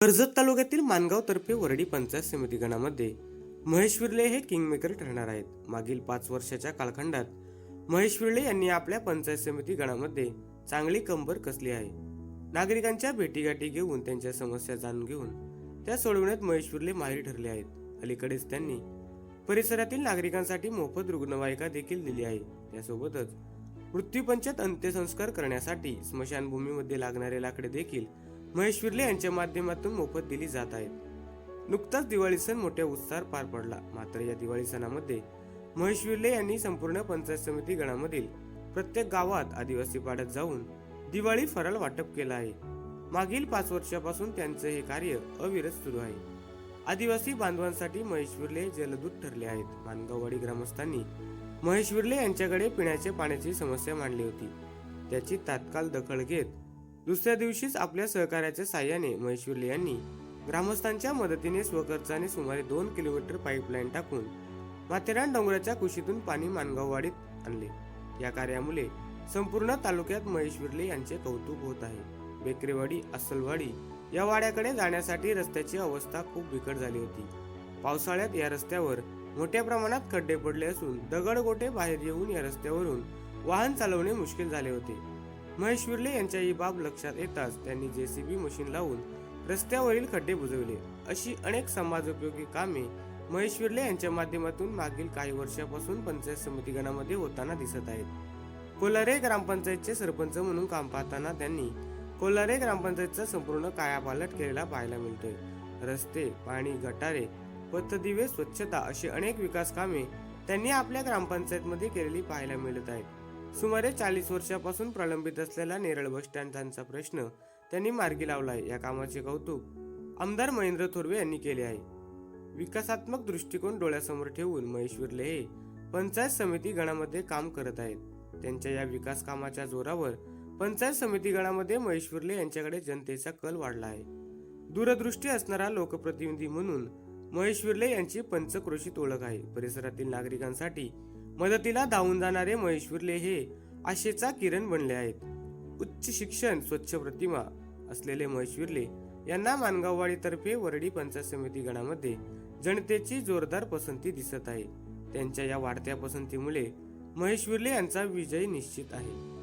कर्जत तालुक्यातील मानगाव तर्फे वरडी पंचायत समिती गणामध्ये महेश विर्ले हे किंगमेकर ठरणार आहेत. मागील पाच वर्षाच्या कालखंडात महेश विर्ले यांनी आपल्या पंचायत समिती गणामध्ये चांगली कंबर कसली आहे? नागरिकांच्या भेटीगाठी घेऊन त्यांच्या समस्या जाणून घेऊन त्या सोडवण्यात महेश विर्ले माहिर ठरले आहेत. अलीकडेच त्यांनी परिसरातील नागरिकांसाठी मोफत रुग्णवाहिका देखील दिली आहे. त्यासोबतच मृत्यूपंचात अंत्यसंस्कार करण्यासाठी स्मशानभूमीमध्ये लागणारे लाकडे देखील महेश विर्ले यांच्या माध्यमातून मोफत दिली जात आहेत. नुकताच दिवाळी सण मोठ्या उत्साहात पार पडला. मात्र या दिवाळी सणामध्ये महेश विर्ले यांनी संपूर्ण पंचायत समिती गणामधील प्रत्येक गावात आदिवासी पाड्यात जाऊन दिवाळी फराळ वाटप केलं आहे. मागील पाच वर्षापासून त्यांचं हे कार्य अविरत सुरू आहे. आदिवासी बांधवांसाठी महेश विर्ले जलदूत ठरले आहेत. मानगाववाडी ग्रामस्थांनी महेश विर्ले यांच्याकडे पिण्याच्या पाण्याची समस्या मांडली होती. त्याची तात्काळ दखल घेत दुसऱ्या दिवशीच आपल्या सहकार्याच्या साह्याने महेश्वरले यांनी ग्रामस्थांच्या मदतीने स्वखर्चाने सुमारे दोन किलोमीटर पाईपलाईन टाकून माथेरान डोंगराच्या कुशीतून पाणी मानगाववाडीत आणले. या कार्यामुळे संपूर्ण तालुक्यात महेश्वरले यांचे कौतुक होत आहे. बेकरेवाडी अस्सलवाडी या वाड्याकडे जाण्यासाठी रस्त्याची अवस्था खूप बिकट झाली होती. पावसाळ्यात या रस्त्यावर मोठ्या प्रमाणात खड्डे पडले असून दगडगोटे बाहेर येऊन या रस्त्यावरून वाहन चालवणे मुश्किल झाले होते. महेश विर्ले यांच्या ही बाब लक्षात येताच त्यांनी जेसीबी मशीन लावून रस्त्यावरील खड्डे बुजवले. अशी अनेक समाजोपयोगी कामे महेश विर्ले यांच्या माध्यमातून मागील काही वर्षापासून पंचायत समिती गणामध्ये होताना दिसत आहेत. कोलारे ग्रामपंचायतचे सरपंच म्हणून काम पाहताना त्यांनी कोलारे ग्रामपंचायतचा संपूर्ण कायापालट केलेला पाहायला मिळतोय. रस्ते पाणी गटारे पथदिवे स्वच्छता अशी अनेक विकास कामे त्यांनी आपल्या ग्रामपंचायतमध्ये केलेली पाहायला मिळत आहेत. सुमारे चाळीस वर्षापासून प्रलंबित असलेला नेरळ बस स्टँडचा प्रश्न त्यांनी मार्गी लावला आहे या कामाचे कौतुक आमदार महेंद्र थोरवे यांनी केले आहे. विकासात्मक दृष्टिकोन डोळ्यासमोर ठेवून महेश विर्ले हे पंचायत समिती गणामध्ये काम करत आहेत. त्यांच्या या विकास कामाच्या जोरावर पंचायत समिती गणामध्ये महेश यांच्याकडे जनतेचा कल वाढला आहे. दूरदृष्टी असणारा लोकप्रतिनिधी म्हणून महेश यांची पंचक्रोशीत ओळख आहे. परिसरातील नागरिकांसाठी मदतीला धावून जाणारे महेश्वरले हे आशेचा किरण बनले आहेत. उच्च शिक्षण स्वच्छ प्रतिमा असलेले महेश्वरले यांना मानगाववाडीतर्फे वरडी पंचायत समिती गणामध्ये जनतेची जोरदार पसंती दिसत आहे. त्यांच्या या वाढत्या पसंतीमुळे महेश विर्ले यांचा विजय निश्चित आहे.